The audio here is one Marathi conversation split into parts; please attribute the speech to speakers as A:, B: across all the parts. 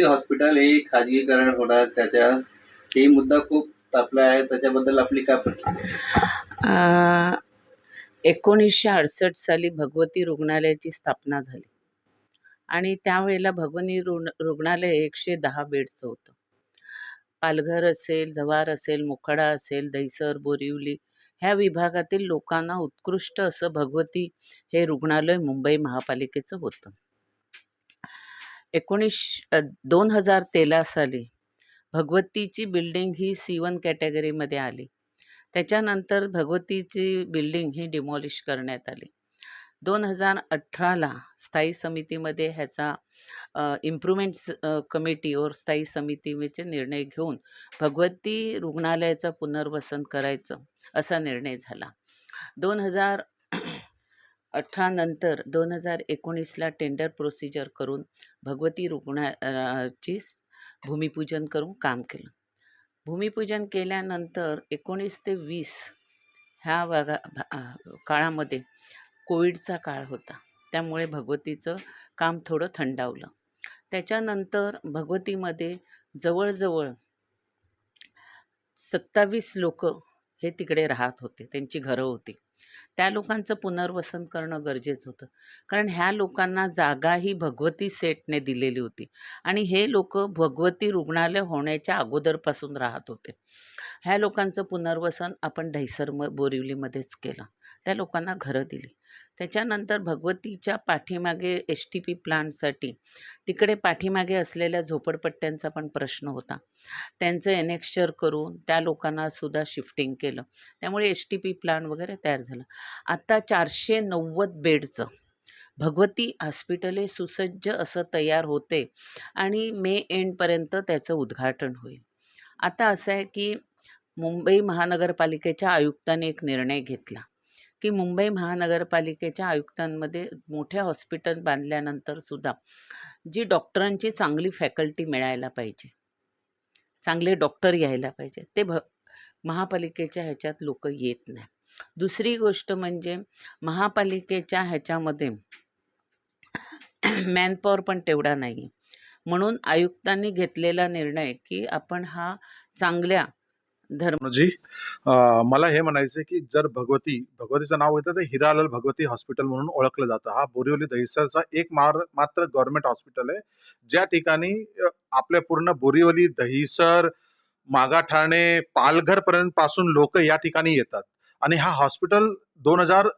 A: ते हॉस्पिटल हे खाजगीकरण होणार. त्याच्या हे मुद्दा खूप तापला आहे. त्याच्याबद्दल आपली काय प्रतिक्रिया?
B: एकोणीसशे अडसष्ट साली भगवती रुग्णालयाची स्थापना झाली. आणि त्यावेळेला भगवती रुग्ण रुग्णालय एकशे दहा बेडचं होतं. पालघर असेल जव्हार असेल मोखाडा असेल दहिसर बोरिवली ह्या विभागातील लोकांना उत्कृष्ट असं भगवती हे रुग्णालय मुंबई महापालिकेचं होतं. एकोणीस दोन हजार तेरा साली भगवतीची बिल्डिंग ही सी वन कॅटेगरीमध्ये आली. त्याच्यानंतर भगवतीची बिल्डिंग ही डिमॉलिश करण्यात आली. दोन हजार अठराला स्थायी समितीमध्ये ह्याचा इम्प्रूव्हमेंट्स कमिटी और स्थायी समितीचे निर्णय घेऊन भगवती रुग्णालयाचं पुनर्वसन करायचं असा निर्णय झाला. दोन हजार अठरा नंतर दोन हजार एकोणीसला टेंडर प्रोसिजर करून भगवती रुग्णाची भूमिपूजन करून काम केलं. भूमिपूजन केल्यानंतर एकोणीस ते वीस ह्या भागा भा- काळामध्ये कोविडचा काळ होता. त्यामुळे भगवतीचं काम थोडं थंडावलं. त्याच्यानंतर भगवतीमध्ये जवळजवळ सत्तावीस लोक हे तिकडे राहत होते. त्यांची घरं होती. त्या लोकांचं पुनर्वसन करणं गरजेचं होतं. कारण ह्या लोकांना जागा ही भगवती सेटने दिलेली होती. आणि हे लोक भगवती रुग्णालय होण्याच्या अगोदरपासून राहत होते. ह्या लोकांचं पुनर्वसन आपण दहिसर म बोरिवलीमध्येच केलं. त्या लोकांना घरं दिली. त्याच्यानंतर भगवतीच्या पाठीमागे एस टी पी प्लांटसाठी तिकडे पाठीमागे असलेल्या झोपडपट्ट्यांचा पण प्रश्न होता. त्यांचं एनेक्स्चर करून त्या लोकांनासुद्धा शिफ्टिंग केलं. त्यामुळे एस टी पी प्लांट वगैरे तयार झालं. आता चारशे नव्वद बेडचं भगवती हॉस्पिटल हे सुसज्ज असं तयार होते आणि मे एंडपर्यंत त्याचं उद्घाटन होईल. आता असं आहे की मुंबई महानगरपालिकेच्या आयुक्ताने एक निर्णय घेतला. की मुंबई महानगरपालिकेच्या आयुक्तांमध्ये मोठ्या हॉस्पिटल बांधल्यानंतर सुद्धा जी डॉक्टरांची चांगली फॅकल्टी मिळायला पाहिजे चांगले डॉक्टर यायला पाहिजे ते भ महापालिकेच्या ह्याच्यात लोक येत नाही. दुसरी गोष्ट म्हणजे महापालिकेच्या ह्याच्यामध्ये मॅनपॉवर पण तेवढा नाही आहे म्हणून आयुक्तांनी घेतलेला निर्णय की आपण हा चांगल्या
C: धर्मजी मला हे म्हणायचं की जर भगवती भगवतीचं नाव होतं तर हिरालाल भगवती हॉस्पिटल म्हणून ओळखलं जातं. हा बोरिवली दहिसरचा एक मार मात्र गव्हर्नमेंट हॉस्पिटल आहे. ज्या ठिकाणी आपल्या पूर्ण बोरिवली दहिसर मागाठाणे पालघर पर्यंत पासून लोक या ठिकाणी येतात. आणि हा हॉस्पिटल दोन हजार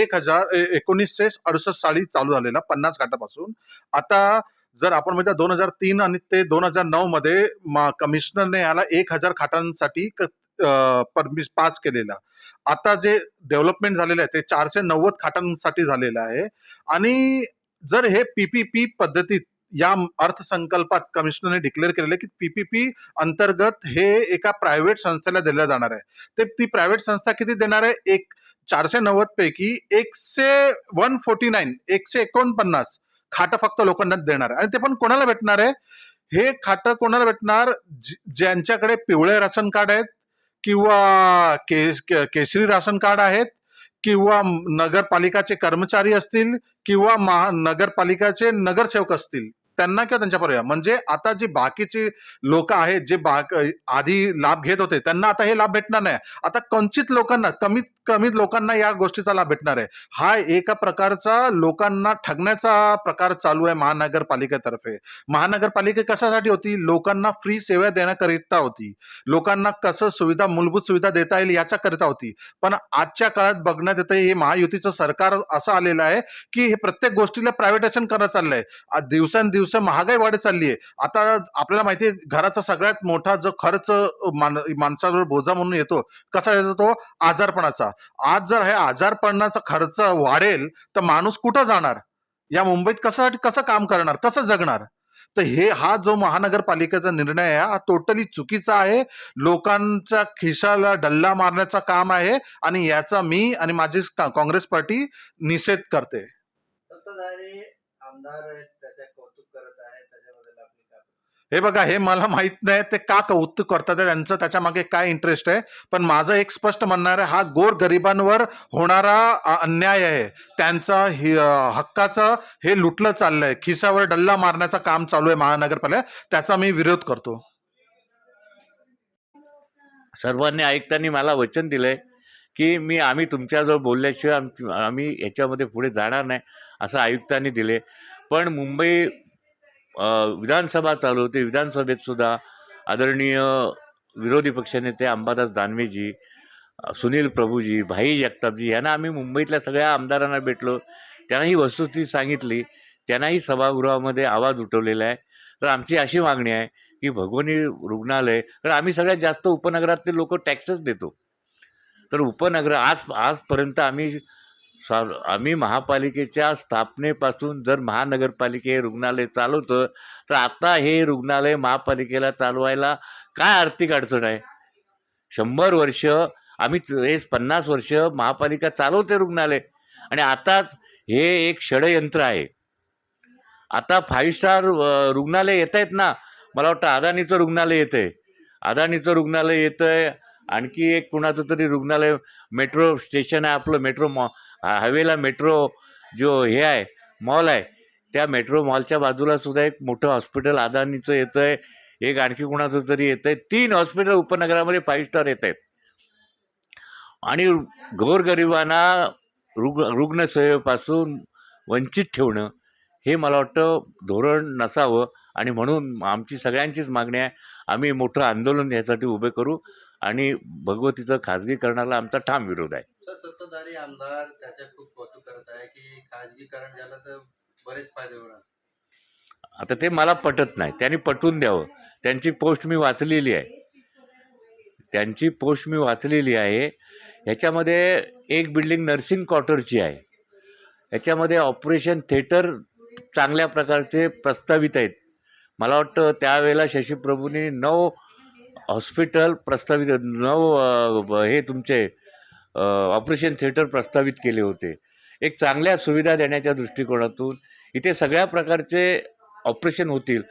C: एक हजार ए- एकोणीसशे अडुसष्ट साली चालू झालेला पन्नास घाटापासून. आता जर आपण म्हणजे दोन हजार तीन आणि ते दोन हजार नऊ मध्ये मा- कमिशनरने याला एक हजार खाटांसाठी परमिश पास केलेला. आता जे डेव्हलपमेंट झालेलं आहे ते चारशे नव्वद खाटांसाठी झालेलं आहे. आणि जर हे पीपीपी पद्धतीत या अर्थसंकल्पात कमिशनरने डिक्लेअर केलेलं आहे की पीपीपी अंतर्गत हे एका प्रायव्हेट संस्थेला दिलं जाणार आहे. ते ती प्रायव्हेट संस्था किती देणार आहे? एक चारशे नव्वद पैकी एकशे वन फोर्टी नाईन एकशे एकोणपन्नास. खाटं फक्त लोकांना देणार आणि ते पण कोणाला भेटणार आहे? हे खाटं कोणाला भेटणार? ज्यांच्याकडे पिवळे राशन कार्ड आहेत किंवा के- केसरी राशन कार्ड आहेत किंवा नगरपालिकाचे कर्मचारी असतील किंवा महा नगरपालिकाचे नगरसेवक असतील. त्यांना किंवा त्यांच्या पर्याय म्हणजे आता जी बाकीची लोक आहेत जे बा आधी लाभ घेत होते त्यांना आता हे लाभ भेटणार नाही. आता कंचित लोकांना कमीत कमी लोकांना या गोष्टीचा लाभ भेटणार आहे. हा एका प्रकारचा लोकांना ठगण्याचा प्रकार चालू आहे महानगरपालिकेतर्फे. महानगरपालिका कशासाठी होती? लोकांना फ्री सेवा देण्याकरिता होती. लोकांना कसं सुविधा मूलभूत सुविधा देता येईल याच्याकरिता होती. पण आजच्या काळात बघण्यात येतं हे महायुतीचं सरकार असं आलेलं आहे की हे प्रत्येक गोष्टीला प्रायव्हेटायझेशन करत चाललंय. दिवसांदिवस दिवसेंदिवस महागाई वाढत चालली आहे आता आपल्याला माहिती आहे घराचा सगळ्यात मोठा जो खर्च मान माणसावर बोजा म्हणून येतो कसा येतो तो? आजारपणाचा. आज जर हे आजारपणाचा खर्च वाढेल तर माणूस कुठं जाणार? या मुंबईत कसं कसं काम करणार? कसं जगणार? तर हे हा जो महानगरपालिकेचा निर्णय आहे हा टोटली चुकीचा आहे. लोकांच्या खिशाला डल्ला मारण्याचं काम आहे आणि याचा मी आणि माझी काँग्रेस पार्टी निषेध करते.
A: सत्ताधारी आमदार आहेत त्याच्या कौतुक करत आहेत त्याच्याबद्दल आपली काय प्रतिक्रिया?
C: हे बघा हे मला माहीत नाही ते का कौतुक करतात त्यांचं त्याच्यामागे काय इंटरेस्ट आहे? पण माझं एक स्पष्ट म्हणणार आहे हा गोर गरिबांवर होणारा अन्याय आहे. त्यांचा हक्काचं हे लुटलं चाललंय खिसावर डल्ला मारण्याचं काम चालू आहे महानगरपालिका त्याचा मी विरोध करतो.
D: सर्वांनी ऐकताना मला वचन दिलंय की मी आम्ही तुमच्याजवळ बोलल्याशिवाय आम- आम्ही याच्यामध्ये पुढे जाणार नाही असं आयुक्तांनी दिले पण मुंबई विधानसभा चालू होती. विधानसभेत सुद्धा आदरणीय विरोधी पक्षनेते अंबादास दानवेजी सुनील प्रभूजी भाई जगतापजी यांना आम्ही मुंबईतल्या सगळ्या आमदारांना भेटलो. त्यांना ही वस्तुस्थिती सांगितली. त्यांनाही सभागृहामध्ये आवाज उठवलेला आहे. तर आमची अशी मागणी आहे की भगवनी रुग्णालय कारण आम्ही सगळ्यात जास्त उपनगरातले लोक टॅक्सच देतो. तर उपनगर आज आजपर्यंत आम्ही सा आम्ही महापालिकेच्या स्थापनेपासून जर महानगरपालिके हे रुग्णालय चालवतं तर आता हे रुग्णालय महापालिकेला चालवायला काय आर्थिक अडचण आहे? शंभर वर्ष आम्ही हे पन्नास वर्ष महापालिका चालवते रुग्णालय. आणि आता हे एक षडयंत्र आहे. आता फाईव्ह स्टार रुग्णालय येत आहेत ना मला वाटतं अदानीचं रुग्णालय येतं आहे अदानीचं रुग्णालय येतं आहे आणखी एक कुणाचं तरी रुग्णालय मेट्रो स्टेशन आहे आपलं मेट्रो मॉ हायवेला मेट्रो जो हे आहे मॉल आहे त्या मेट्रो मॉलच्या बाजूला सुद्धा एक मोठं हॉस्पिटल अदानीचं येतं आहे एक आणखी कुणाचं तरी येतं आहे तीन हॉस्पिटल उपनगरामध्ये फाईव्ह स्टार येत आहेत आणि गोरगरिबांना रुग रुग्णसेवेपासून वंचित ठेवणं हे मला वाटतं धोरण नसावं. आणि म्हणून आमची सगळ्यांचीच मागणी आहे आम्ही मोठं आंदोलन यासाठी उभे करू. आणि भगवतीचं खाजगीकरणाला आमचा ठाम विरोध आहे.
A: सत्ताधारी आमदार त्याच्या खूप कौतुक करत आहे की खाजगीकरण झालं तर बरेच फायदे होणार.
D: आता ते मला पटत नाही. त्यांनी पटवून द्यावं. त्यांची पोस्ट मी वाचलेली आहे. त्यांची पोस्ट मी वाचलेली आहे. ह्याच्यामध्ये एक बिल्डिंग नर्सिंग क्वार्टरची आहे. ह्याच्यामध्ये ऑपरेशन थिएटर चांगल्या प्रकारचे प्रस्तावित आहेत. मला वाटतं त्यावेळेला शशीप्रभूंनी नऊ हॉस्पिटल प्रस्तावित ब- हे तुमचे ऑपरेशन थिएटर प्रस्तावित केले होते. एक चांगल्या सुविधा देण्याच्या दृष्टिकोनातून इथे सगळ्या प्रकारचे ऑपरेशन होतील.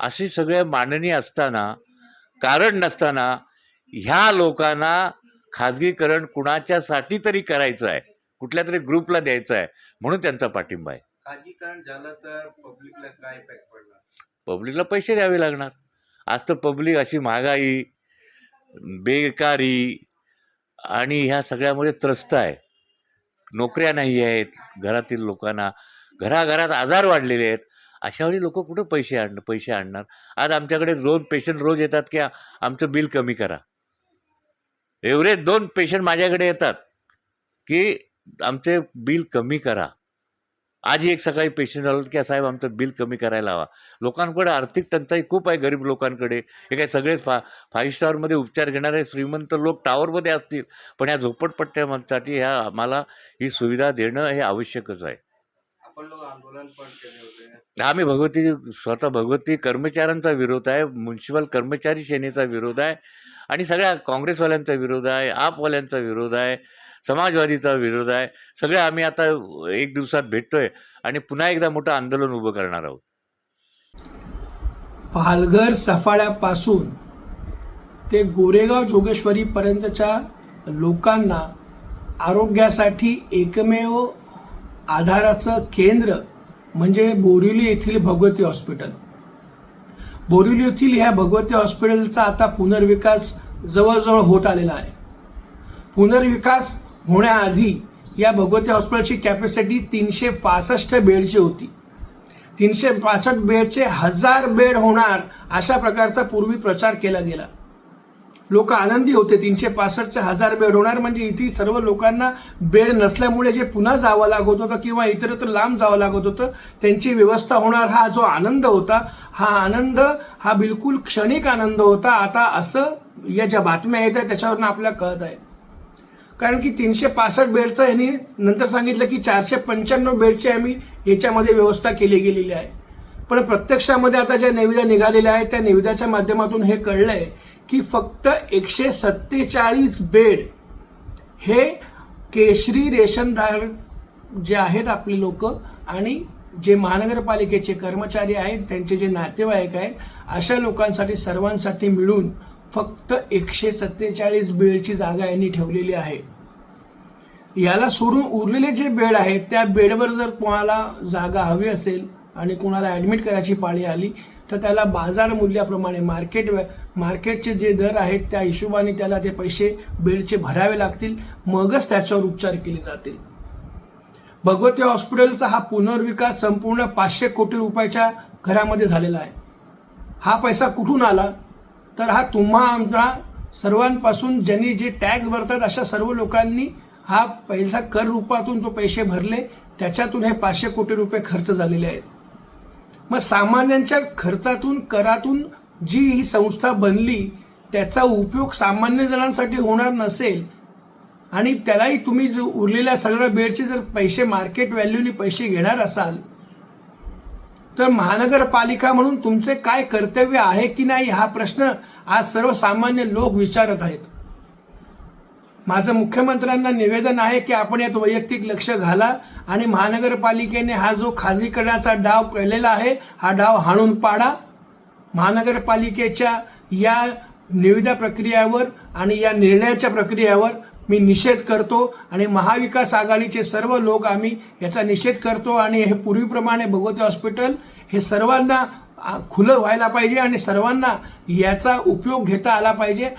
D: अशी सगळ्या मांडणी असताना कारण नसताना ह्या लोकांना खाजगीकरण कुणाच्यासाठी तरी करायचं आहे. कुठल्या तरी ग्रुपला द्यायचं आहे. म्हणून त्यांचा पाठिंबा आहे.
A: खाजगीकरण झालं तर पब्लिकला काय इफेक्ट पडणार?
D: पब्लिकला पैसे द्यावे लागणार. आज तर पब्लिक अशी महागाई बेकारी आणि ह्या सगळ्यामुळे त्रस्त आहे. नोकऱ्या नाही आहेत घरातील लोकांना घराघरात आजार वाढलेले आहेत. अशावेळी लोक कुठं पैसे आण पैसे आणणार? आज आमच्याकडे दोन पेशंट रोज येतात की आमचं बिल कमी करा. एवढे दोन पेशंट माझ्याकडे येतात की आमचे बिल कमी करा. आज एक सकाळी पेशंट आलो की साहेब आमचं बिल कमी करायला हवा. लोकांकडे आर्थिक टंचाई खूप आहे गरीब लोकांकडे. हे काय सगळे फा फाईव्ह स्टारमध्ये उपचार घेणारे श्रीमंत लोक टावरमध्ये असतील. पण ह्या झोपडपट्ट्यासाठी ह्या आम्हाला ही सुविधा देणं हे आवश्यकच आहे. आम्ही भगवती स्वतः भगवती कर्मचाऱ्यांचा विरोध आहे म्युन्सिपल कर्मचारी सेनेचा विरोध आहे आणि सगळ्या काँग्रेसवाल्यांचा विरोध आहे आपवाल्यांचा विरोध आहे. समाजवादीचा विरोध आहे. सगळे आम्ही आता एक दिवसात भेटतोय आणि पुन्हा एकदा मोठं आंदोलन उभं करणार आहोत.
E: पालघर सफाळ्यापासून ते गोरेगाव जोगेश्वरीपर्यंतच्या लोकांना आरोग्यासाठी एकमेव आधाराचं केंद्र म्हणजे बोरिवली येथील भगवती हॉस्पिटल. बोरिवली येथील ह्या भगवती हॉस्पिटलचा आता पुनर्विकास जवळजवळ होत आलेला आहे. पुनर्विकास होण्याआधी या भगवती हॉस्पिटलची कॅपॅसिटी तीनशे पासष्ट बेडची होती. तीनशे पासष्ट बेडचे हजार बेड होणार अशा प्रकारचा पूर्वी प्रचार केला गेला. लोक आनंदी होते तीनशे पासष्टचे हजार बेड होणार म्हणजे इथे सर्व लोकांना बेड नसल्यामुळे जे पुन्हा जावं लागत होतं किंवा इतरत्र लांब जावं लागत होतं त्यांची व्यवस्था होणार हा जो आनंद होता हा आनंद हा बिलकुल क्षणिक आनंद होता. आता असं या ज्या बातम्या येत आहेत त्याच्यावरनं आपल्याला कळत आहे. कारण की तीनशे पासष्ट बेडचं यांनी नंतर सांगितलं की चारशे पंच्याण्णव बेडची आम्ही याच्यामध्ये व्यवस्था केली गेलेली आहे. पण प्रत्यक्षामध्ये आता ज्या निविदा निघालेल्या आहेत त्या निविदाच्या माध्यमातून हे कळलंय की फक्त एकशे सत्तेचाळीस बेड हे केशरी रेशनदार जे आहेत आपले लोक आणि जे महानगरपालिकेचे कर्मचारी आहेत त्यांचे जे नातेवाईक आहेत अशा लोकांसाठी सर्वांसाठी मिळून फक्त एकशे सत्तेचाळीस बेडची जागा यांनी ठेवलेली आहे. याला सोडून उरलेले जे बेड आहेत त्या बेडवर जर कोणाला जागा हवी असेल आणि कोणाला ॲडमिट करायची पाळी आली तर त्याला बाजार मूल्याप्रमाणे मार्केट मार्केटचे जे दर आहेत त्या हिशोबाने त्याला ते पैसे बेडचे भरावे लागतील. मगच त्याच्यावर उपचार केले जातील. भगवती हॉस्पिटलचा हा पुनर्विकास संपूर्ण पाचशे कोटी रुपयाच्या घरामध्ये झालेला आहे. हा पैसा कुठून आला? तर हा तुम्हा आमचा सर्वांपासून ज्यांनी जे टॅक्स भरतात अशा सर्व लोकांनी हा पैसा कर रूपातून जो पैसे भरले त्याच्यातून हे पाचशे कोटी रुपये खर्च झालेले आहेत. मग सामान्यांच्या खर्चातून करातून जी ही संस्था बनली त्याचा उपयोग सामान्य जणांसाठी होणार नसेल. आणि त्यालाही तुम्ही जो उरलेल्या सगळ्या बेडचे जर पैसे मार्केट व्हॅल्यूने पैसे घेणार असाल तर महानगरपालिका म्हणून तुमचे काय कर्तव्य आहे की नाही हा प्रश्न आज सर्वसामान्य लोक विचारत आहेत. माझं मुख्यमंत्र्यांना निवेदन आहे की आपण यात वैयक्तिक लक्ष घाला आणि महानगरपालिकेने हा जो खाजगीकरणाचा डाव केलेला आहे हा डाव हाणून पाडा. महानगरपालिकेच्या या निविदा प्रक्रियावर आणि या निर्णयाच्या प्रक्रियावर मी निषेध करतो आणि महाविकास आघाडीचे सर्व लोक आम्ही याचा निषेध करतो आणि हे पूर्वीप्रमाणे भगवती हॉस्पिटल हे सर्वांना खुलं व्हायला पाहिजे आणि सर्वांना याचा उपयोग घेता आला पाहिजे.